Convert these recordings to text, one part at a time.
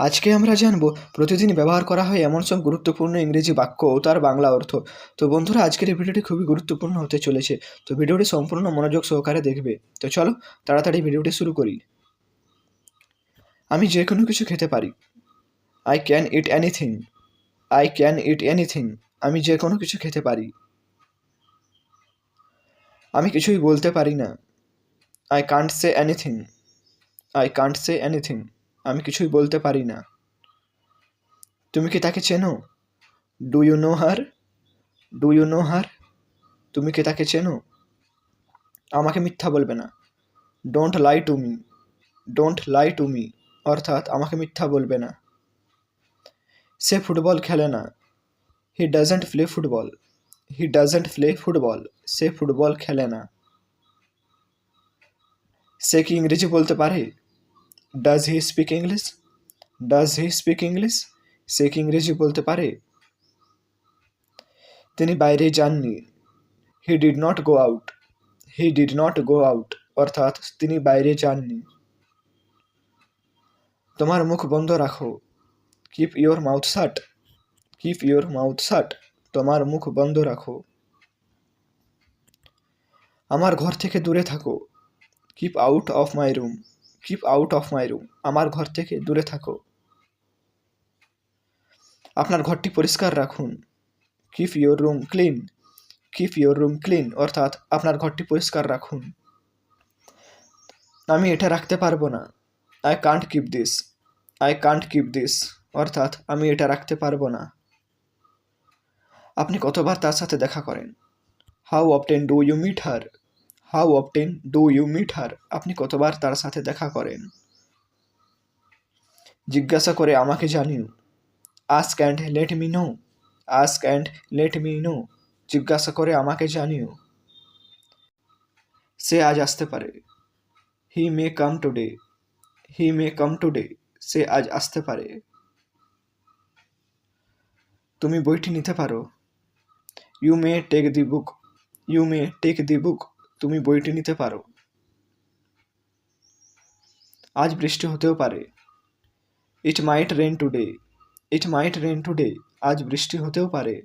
আজকে আমরা জানব, প্রতিদিন ব্যবহার করা হয় এমন সব গুরুত্বপূর্ণ ইংরেজি বাক্য ও তার বাংলা অর্থ। তো বন্ধুরা, আজকের এই ভিডিওটি খুবই গুরুত্বপূর্ণ হতে চলেছে। তো ভিডিওটি সম্পূর্ণ মনোযোগ সহকারে দেখবে। তো চলো, তাড়াতাড়ি ভিডিওটি শুরু করি। আমি যে কোনো কিছু খেতে পারি। I can eat anything I can eat anything আমি যে কোনো কিছু খেতে পারি। আমি কিছুই বলতে পারি না। I can't say anything I can't say anything আমি কিছুই বলতে পারি না। তুমি কি তাকে চেনো? Do you know her do you know her তুমি কি তাকে চেনো? আমাকে মিথ্যা বলবে না। Don't lie to me don't lie to me অর্থাৎ আমাকে মিথ্যা বলবে না। সে ফুটবল খেলে না। He doesn't play football he doesn't play football say football খেলে না। সে কি ইংরেজি বলতে পারে? Does he speak English does he speak English সে কি ইংরেজি বলতে পারে? তিনি বাইরে যাননি। He did not go out he did not go out অর্থাৎ তিনি বাইরে যাননি। তোমার মুখ বন্ধ রাখো। Keep your mouth shut keep your mouth shut তোমার মুখ বন্ধ রাখো। আমার ঘর থেকে দূরে থাকো। Keep out of my room keep out of my room আমার ঘর থেকে দূরে থাকো। আপনার ঘরটি পরিষ্কার রাখুন। Keep your room clean keep your room clean অর্থাৎ আপনার ঘরটি পরিষ্কার রাখুন। আমি এটা রাখতে পারব না। I can't keep this I can't keep this অর্থাৎ আমি এটা রাখতে পারব না। আপনি কতবার তার সাথে দেখা করেন? How often do you meet her how often do you meet her? আপনি কতবার তার সাথে দেখা করেন? জিজ্ঞাসা করে আমাকে জানিও। Ask and let me know. Ask and let me know. জিজ্ঞাসা করে আমাকে জানিও। সে আজ আসতে পারে। হি মে কাম টুডে। হি মে কাম টুডে। সে আজ আসতে পারে। তুমি বইটি নিতে পারো। You may take the book. You may take the book. তুমি বইটি নিতে পারো। আজ বৃষ্টি হতেও পারে। It might rain today it might rain today আজ বৃষ্টি হতেও পারে।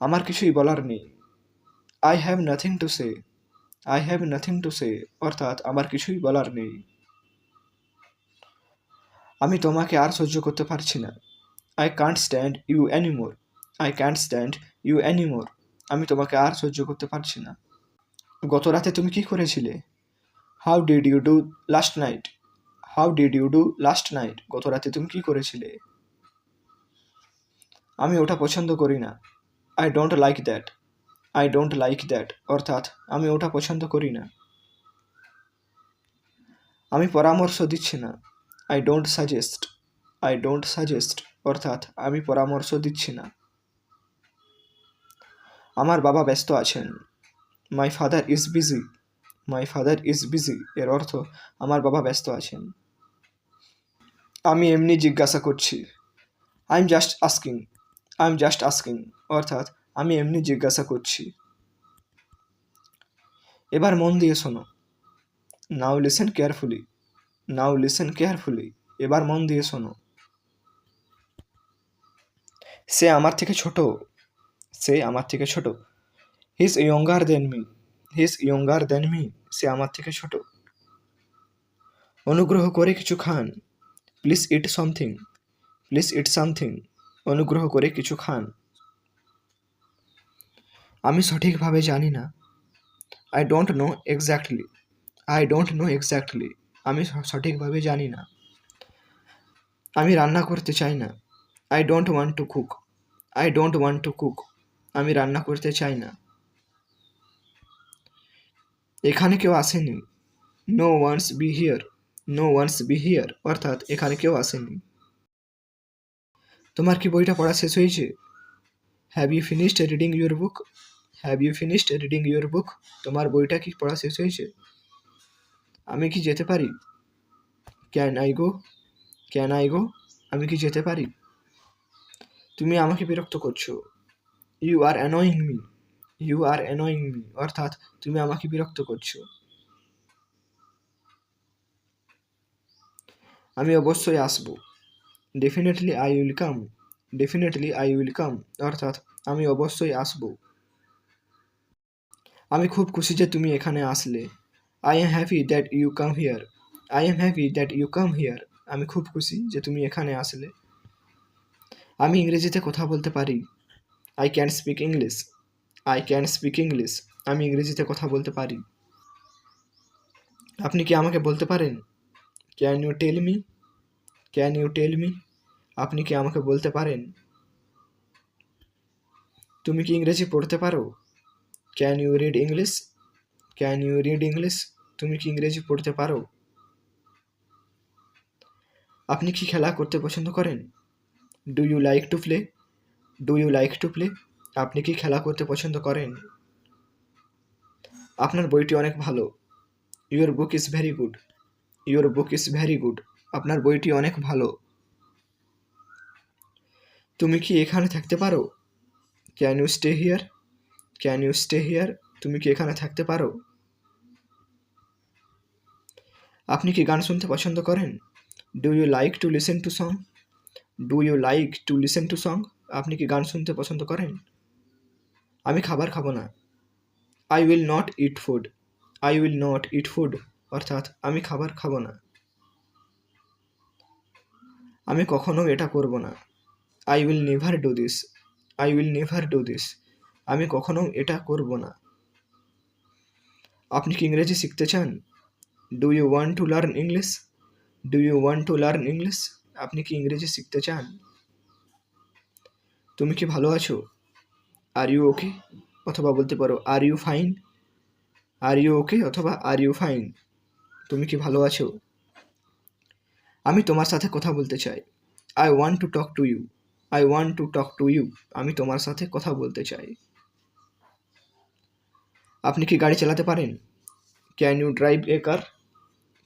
আমার কিছুই বলার নেই। I have nothing to say I have nothing to say অর্থাৎ আমার কিছুই বলার নেই। আমি তোমাকে আর সহ্য করতে পারছি না। I can't stand you anymore I can't stand you anymore আমি তোমাকে আর সহ্য করতে পারছি না। গত রাতে তুমি কি করেছিলে? How did you do last night how did you do last night গত রাতে তুমি কি করেছিলে? আমি ওটা পছন্দ করি না। I don't like that I don't like that অর্থাৎ আমি ওটা পছন্দ করি না। আমি পরামর্শ দিচ্ছি না। I don't suggest I don't suggest অর্থাৎ আমি পরামর্শ দিচ্ছি না। আমার বাবা ব্যস্ত আছেন। My father is busy my father is busy এর অর্থ আমার বাবা ব্যস্ত আছেন। আমি এমনি জিজ্ঞাসা করছি I am just asking I am just asking অর্থাৎ আমি এমনি জিজ্ঞাসা করছি। এবার মন দিয়ে শোনো। Now listen carefully now listen carefully এবার মন দিয়ে শোনো। সে আমার থেকে ছোট সে আমার থেকে ছোট। His younger than me his younger than me সে আমার থেকে ছোট। অনুগ্রহ করে কিছু খান। Please eat something please eat something অনুগ্রহ করে কিছু খান। আমি সঠিকভাবে জানি না। I don't know exactly I don't know exactly আমি সঠিকভাবে জানি না। আমি রান্না করতে চাই না। I don't want to cook I don't want to cook আমি রান্না করতে চাই না। এখানে কেউ আসেনি। No one's be here no one's be here অর্থাৎ এখানে কেউ আসেনি। তোমার কি বইটা পড়া শেষ হয়েছে? Have you finished reading your book have you finished reading your book তোমার বইটা কি পড়া শেষ হয়েছে? আমি কি যেতে পারি? Can I go can I go আমি কি যেতে পারি? তুমি আমাকে বিরক্ত করছ। You are annoying me you are annoying me অর্থাৎ, তুমি আমাকে বিরক্ত করছ। আমি অবশ্যই আসব। Definitely I will come definitely I will come অর্থাৎ, আমি অবশ্যই আসব। আমি খুব খুশি যে তুমি এখানে আসলে। I am happy that you come here I am happy that you come here আমি খুব খুশি যে তুমি এখানে আসলে। আমি ইংরেজিতে কথা বলতে পারি। I can speak English I can speak English আমি ইংরেজিতে কথা বলতে পারি। আপনি কি আমাকে বলতে পারেন? Can you tell me can you tell me আপনি কি আমাকে বলতে পারেন? তুমি কি ইংরেজি পড়তে পারো? Can you read English can you read English তুমি কি ইংরেজি পড়তে পারো? আপনি কি খেলা করতে পছন্দ করেন? Do you like to play do you like to play আপনি কি খেলা করতে পছন্দ করেন? আপনার বইটি অনেক ভালো। Your book is very good your book is very good আপনার বইটি অনেক ভালো। তুমি কি এখানে থাকতে পারো? Can you stay here can you stay here তুমি কি এখানে থাকতে পারো? আপনি কি গান শুনতে পছন্দ করেন? Do you like to listen to song do you like to listen to song আপনি কি গান শুনতে পছন্দ করেন? আমি খাবার খাব না। I will not eat food I will not eat food অর্থাৎ আমি খাবার খাব না। আমি কখনো এটা করব না। I will never do this I will never do this আমি কখনো এটা করব না। আপনি কি ইংরেজি শিখতে চান? Do you want to learn English do you want to learn English আপনি কি ইংরেজি শিখতে চান? তুমি কি ভালো আছো? আর ইউ ওকে অথবা বলতে পারো are you fine are you okay অথবা আর ইউ ফাইন তুমি কি ভালো আছো? আমি তোমার সাথে কথা বলতে চাই। I want to talk to you I want to talk to you আমি তোমার সাথে কথা বলতে চাই। আপনি কি গাড়ি চালাতে পারেন? Can you drive a car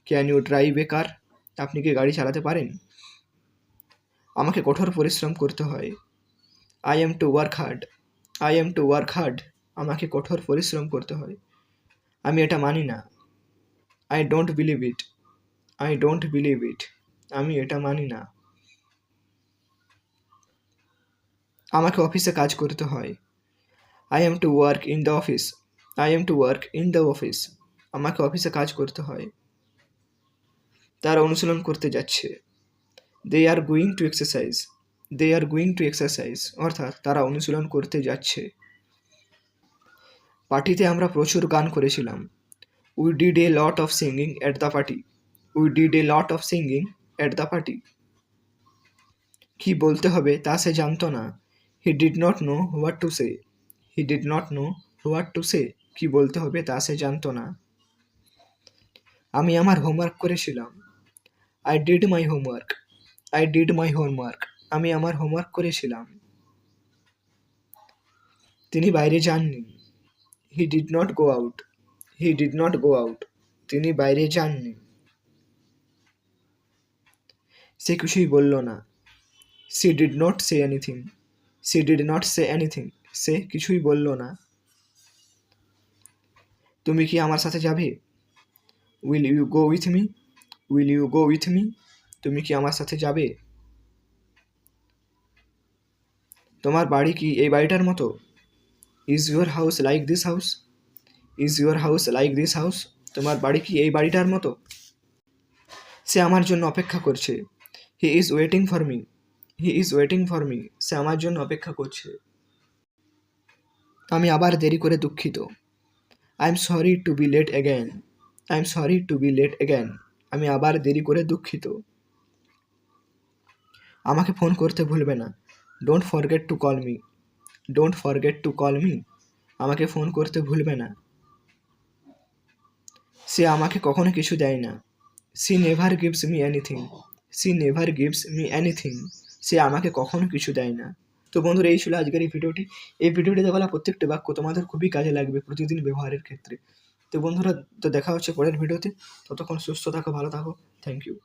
can you drive a car আপনি কি গাড়ি চালাতে পারেন? আমাকে কঠোর পরিশ্রম করতে হয়। I am to work hard I am to work hard আমাকে কঠোর পরিশ্রম করতে হয়। আমি এটা মানি না। I don't believe it I don't believe it আমি এটা মানি না। আমাকে অফিসে কাজ করতে হয়। I am to work in the office I am to work in the office আমাকে অফিসে কাজ করতে হয়। তারা অনুশীলন করতে যাচ্ছে। They are going to exercise they are going to exercise অর্থাৎ তারা অনুশীলন করতে যাচ্ছে। পার্টিতে আমরা প্রচুর গান করেছিলাম। We did a lot of singing at the party we did a lot of singing at the party কি বলতে হবে তা সে জানতো না। He did not know what to say he did not know what to say কি বলতে হবে তা সে জানতো না। আমি আমার হোমওয়ার্ক করেছিলাম। I did my homework I did my homework আমি আমার হোমওয়ার্ক করেছিলাম। তিনি বাইরে যাননি। He did not go out he did not go out তিনি বাইরে যাননি। সে কিছুই বলল না। She did not say anything she did not say anything সে কিছুই বলল না। তুমি কি আমার সাথে যাবে? Will you go with me will you go with me তুমি কি আমার সাথে যাবে? তোমার বাড়ি কি এই বাড়িটার মতো? Is your house like this house is your house like this house তোমার বাড়ি কি এই বাড়িটার মতো? সে আমার জন্য অপেক্ষা করছে। He is waiting for me he is waiting for me সে আমার জন্য অপেক্ষা করছে। আমি আবার দেরি করে দুঃখিত। I am sorry to be late again I am sorry to be late again আমি আবার দেরি করে দুঃখিত। আমাকে ফোন করতে ভুলবে না। Don't forget to call me don't forget to call me আমাকে ফোন করতে ভুলবে না। সে আমাকে কখনো কিছু দেয় না। She never gives me anything she never gives me anything সে আমাকে কখনো কিছু দেয় না। তো বন্ধুরা, এই ছিল আজকের এই ভিডিওটি। এই ভিডিওটিতে বলা প্রত্যেকটি বাক্য তোমাদের খুবই কাজে লাগবে প্রতিদিন ব্যবহারের ক্ষেত্রে। তো বন্ধুরা, তো দেখা হচ্ছে পরের ভিডিওতে। ততক্ষণ সুস্থ থাকো, ভালো থাকো। Thank you